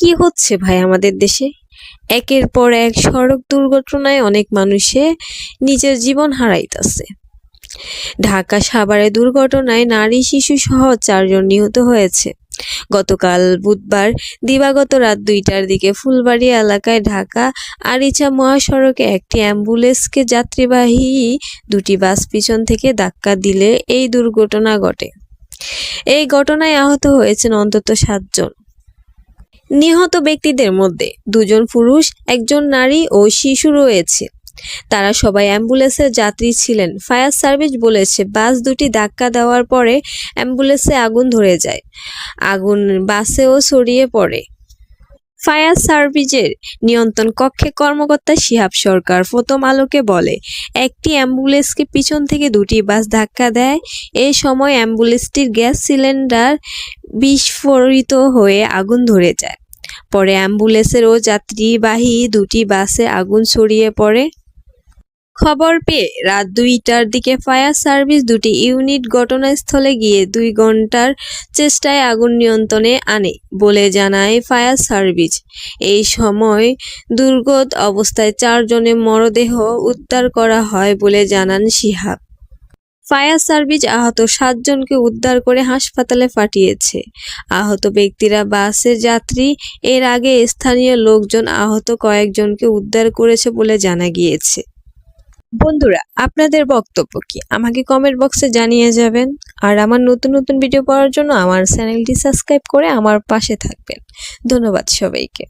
কি হচ্ছে ভাই আমাদের দেশে? একের পর এক সড়ক দুর্ঘটনায় অনেক মানুষে নিজের জীবন হারাইতেছে। ঢাকা সাভারে দুর্ঘটনায় নারী শিশু সহ চারজন নিহত হয়েছে। গতকাল বুধবার দিবাগত রাত দুইটার দিকে ফুলবাড়ি এলাকায় ঢাকা আরিচা মহাসড়কে একটি অ্যাম্বুলেন্সকে যাত্রীবাহী দুটি বাস পিছন থেকে ধাক্কা দিলে এই দুর্ঘটনা ঘটে। এই ঘটনায় আহত হয়েছেন অন্তত সাতজন। নিহত ব্যক্তিদের মধ্যে দুজন পুরুষ, একজন নারী ও শিশু রয়েছে। তারা সবাই অ্যাম্বুলেন্সের যাত্রী ছিলেন। ফায়ার সার্ভিস বলেছে, বাস দুটি ধাক্কা দেওয়ার পরে অ্যাম্বুলেন্সে আগুন ধরে যায়। আগুন বাসেও ছড়িয়ে পড়ে। ফায়ার সার্ভিসের নিয়ন্ত্রণ কক্ষে কর্মকর্তা শিহাব সরকার প্রথম আলোকে বলে, একটি অ্যাম্বুলেন্সকে পিছন থেকে দুটি বাস ধাক্কা দেয়। এ সময় অ্যাম্বুলেন্সটির গ্যাস সিলিন্ডার বিস্ফোরিত হয়ে আগুন ধরে যায়। পরে অ্যাম্বুলেন্সের ও যাত্রীবাহী দুটি বাসে আগুন ছড়িয়ে পড়ে। খবর পেয়ে রাত দুইটার দিকে ফায়ার সার্ভিস দুটি ইউনিট ঘটনাস্থলে গিয়ে দুই ঘণ্টার চেষ্টায় আগুন নিয়ন্ত্রণে আনে বলে জানায় ফায়ার সার্ভিস। এই সময় দুর্গত অবস্থায় চারজনের মরদেহ উদ্ধার করা হয় বলে জানান শিহাব। ফায়ার সার্ভিস আহত সাতজনকে উদ্ধার করে হাসপাতালে পাঠিয়েছে। আহত ব্যক্তিরা বাসের যাত্রী, এর আগে স্থানীয় লোকজন আহত কয়েকজনকে উদ্ধার করেছে বলে জানা গিয়েছে। বন্ধুরা, আপনাদের বক্তব্য কি? আমাকে কমেন্ট বক্সে জানিয়ে যাবেন। আর আমার নতুন নতুন ভিডিও পাওয়ার জন্য আমার চ্যানেলটি সাবস্ক্রাইব করে আমার পাশে থাকবেন। ধন্যবাদ সবাইকে।